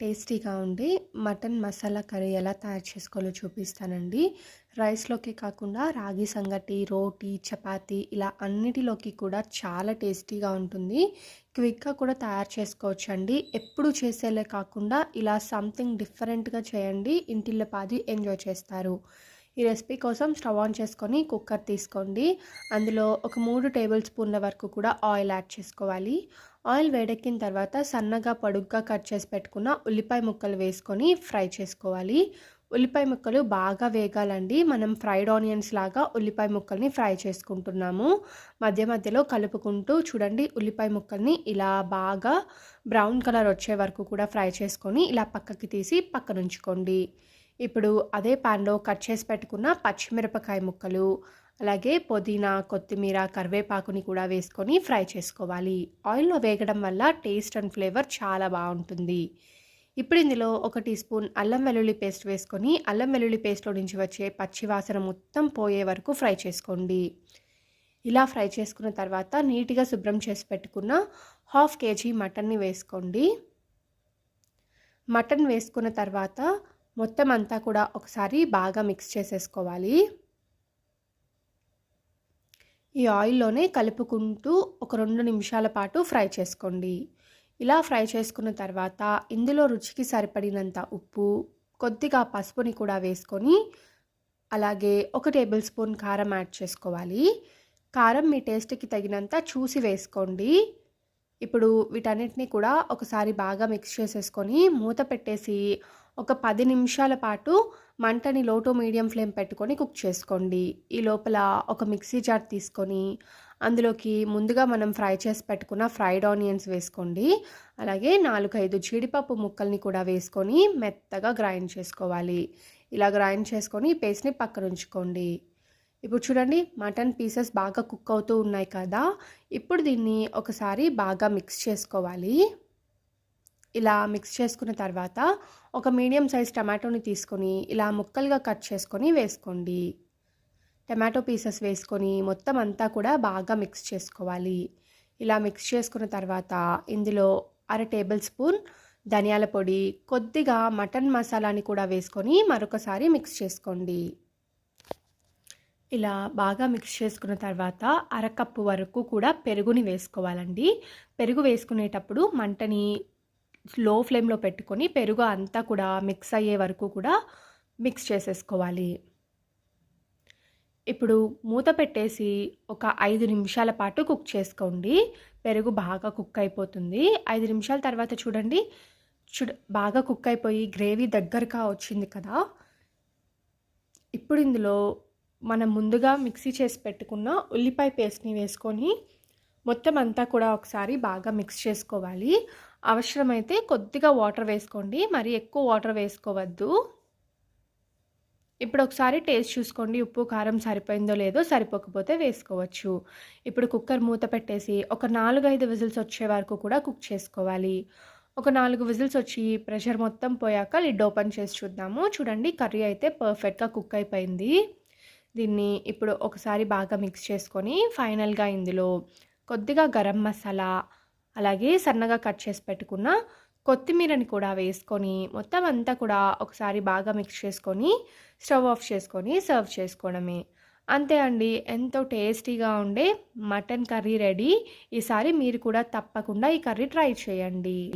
టేస్టీగా ఉండి mutton masala curry ఎలా తయారు చేసుకోవాలో చూపిస్తానండి. రైస్లోకి కాకుండా రాగి సంగటి రోటీ చపాతి ఇలా అన్నిటిలోకి కూడా చాలా టేస్టీగా ఉంటుంది. క్విక్గా కూడా తయారు చేసుకోవచ్చు అండి ఎప్పుడు చేసేలే కాకుండా ఇలా సంథింగ్ డిఫరెంట్గా చేయండి. ఇంటిల్లో పాది ఎంజాయ్ చేస్తారు. ఈ రెసిపీ కోసం స్టవ్ ఆన్ చేసుకొని కుక్కర్ తీసుకోండి. అందులో ఒక మూడు టేబుల్ స్పూన్ల వరకు కూడా ఆయిల్ యాడ్ చేసుకోవాలి. ఆయిల్ వేడెక్కిన తర్వాత సన్నగా పొడుగ్గా కట్ చేసి పెట్టుకున్న ఉల్లిపాయ ముక్కలు వేసుకొని ఫ్రై చేసుకోవాలి. ఉల్లిపాయ ముక్కలు బాగా వేగాలండి. మనం ఫ్రైడ్ ఆనియన్స్ లాగా ఉల్లిపాయ ముక్కల్ని ఫ్రై చేసుకుంటున్నాము. మధ్య మధ్యలో కలుపుకుంటూ చూడండి ఉల్లిపాయ ముక్కల్ని ఇలా బాగా బ్రౌన్ కలర్ వచ్చే వరకు కూడా ఫ్రై చేసుకొని ఇలా పక్కకి తీసి పక్కనుంచుకోండి. ఇప్పుడు అదే ప్యాన్లో కట్ చేసి పెట్టుకున్న పచ్చిమిరపకాయ ముక్కలు అలాగే పుదీనా కొత్తిమీర కరివేపాకుని కూడా వేసుకొని ఫ్రై చేసుకోవాలి. ఆయిల్లో వేగడం వల్ల టేస్ట్ అండ్ ఫ్లేవర్ చాలా బాగుంటుంది. ఇప్పుడు ఇందులో ఒక టీ స్పూన్ అల్లం వెల్లుల్లి పేస్ట్ వేసుకొని అల్లం వెల్లుల్లి పేస్ట్లో నుంచి వచ్చే పచ్చి వాసన మొత్తం పోయే వరకు ఫ్రై చేసుకోండి. ఇలా ఫ్రై చేసుకున్న తర్వాత నీట్గా శుభ్రం చేసి పెట్టుకున్న హాఫ్ కేజీ మటన్ని వేసుకోండి. మటన్ వేసుకున్న తర్వాత మొత్తం అంతా కూడా ఒకసారి బాగా మిక్స్ చేసేసుకోవాలి. ఈ ఆయిల్లోనే కలుపుకుంటూ ఒక రెండు నిమిషాల పాటు ఫ్రై చేసుకోండి. ఇలా ఫ్రై చేసుకున్న తర్వాత ఇందులో రుచికి సరిపడినంత ఉప్పు కొద్దిగా పసుపుని కూడా వేసుకొని అలాగే ఒక టేబుల్ స్పూన్ కారం యాడ్ చేసుకోవాలి. కారం మీ టేస్ట్కి తగినంత చూసి వేసుకోండి. ఇప్పుడు వీటన్నిటిని కూడా ఒకసారి బాగా మిక్స్ చేసేసుకొని మూత పెట్టేసి ఒక పది నిమిషాల పాటు మంటని లోటో మీడియం ఫ్లేమ్ పెట్టుకొని కుక్ చేసుకోండి. ఈ లోపల ఒక మిక్సీ జార్ తీసుకొని అందులోకి ముందుగా మనం ఫ్రై చేసి పెట్టుకున్న ఫ్రైడ్ ఆనియన్స్ వేసుకోండి. అలాగే నాలుగైదు జీడిపప్పు ముక్కల్ని కూడా వేసుకొని మెత్తగా గ్రైండ్ చేసుకోవాలి. ఇలా గ్రైండ్ చేసుకొని పేస్ట్ని పక్కన ఉంచుకోండి. ఇప్పుడు చూడండి మటన్ పీసెస్ బాగా కుక్ అవుతూ ఉన్నాయి కదా. ఇప్పుడు దీన్ని ఒకసారి బాగా మిక్స్ చేసుకోవాలి. ఇలా మిక్స్ చేసుకున్న తర్వాత ఒక మీడియం సైజ్ టమాటోని తీసుకొని ఇలా ముక్కలుగా కట్ చేసుకొని వేసుకోండి. టమాటో పీసెస్ వేసుకొని మొత్తం అంతా కూడా బాగా మిక్స్ చేసుకోవాలి. ఇలా మిక్స్ చేసుకున్న తర్వాత ఇందులో అర టేబుల్ స్పూన్ ధనియాల పొడి కొద్దిగా మటన్ మసాలాని కూడా వేసుకొని మరొకసారి మిక్స్ చేసుకోండి. ఇలా బాగా మిక్స్ చేసుకున్న తర్వాత అరకప్పు వరకు కూడా పెరుగుని వేసుకోవాలండి. పెరుగు వేసుకునేటప్పుడు మంటని లో ఫ్లేమ్లో పెట్టుకొని పెరుగు అంతా కూడా మిక్స్ అయ్యే వరకు కూడా మిక్స్ చేసేసుకోవాలి. ఇప్పుడు మూత పెట్టేసి ఒక ఐదు నిమిషాల పాటు కుక్ చేసుకోండి. పెరుగు బాగా కుక్ అయిపోతుంది. ఐదు నిమిషాల తర్వాత చూడండి. చూడ బాగా కుక్ అయిపోయి గ్రేవీ దగ్గరగా వచ్చింది కదా. ఇప్పుడు ఇందులో మనం ముందుగా మిక్సీ చేసి పెట్టుకున్న ఉల్లిపాయ పేస్ట్ని వేసుకొని మొత్తం అంతా కూడా ఒకసారి బాగా మిక్స్ చేసుకోవాలి. అవసరమైతే కొద్దిగా వాటర్ వేసుకోండి. మరి ఎక్కువ వాటర్ వేసుకోవద్దు. ఇప్పుడు ఒకసారి టేస్ట్ చూసుకోండి. ఉప్పు కారం సరిపోయిందో లేదో సరిపోకపోతే వేసుకోవచ్చు. ఇప్పుడు కుక్కర్ మూత పెట్టేసి ఒక నాలుగైదు విజిల్స్ వచ్చే వరకు కూడా కుక్ చేసుకోవాలి. ఒక నాలుగు విజిల్స్ వచ్చి ప్రెషర్ మొత్తం పోయాక లిడ్ ఓపెన్ చేసి చూద్దాము. చూడండి కర్రీ అయితే పర్ఫెక్ట్గా కుక్ అయిపోయింది. దీన్ని ఇప్పుడు ఒకసారి బాగా మిక్స్ చేసుకొని ఫైనల్గా ఇందులో కొద్దిగా గరం మసాలా అలాగే సన్నగా కట్ చేసి పెట్టుకున్న కొత్తిమీరని కూడా వేసుకొని మొత్తం అంతా కూడా ఒకసారి బాగా మిక్స్ చేసుకొని స్టవ్ ఆఫ్ చేసుకొని సర్వ్ చేసుకోవడమే. అంతే అండి. ఎంతో టేస్టీగా ఉండే మటన్ కర్రీ రెడీ. ఈసారి మీరు కూడా తప్పకుండా ఈ కర్రీ ట్రై చేయండి.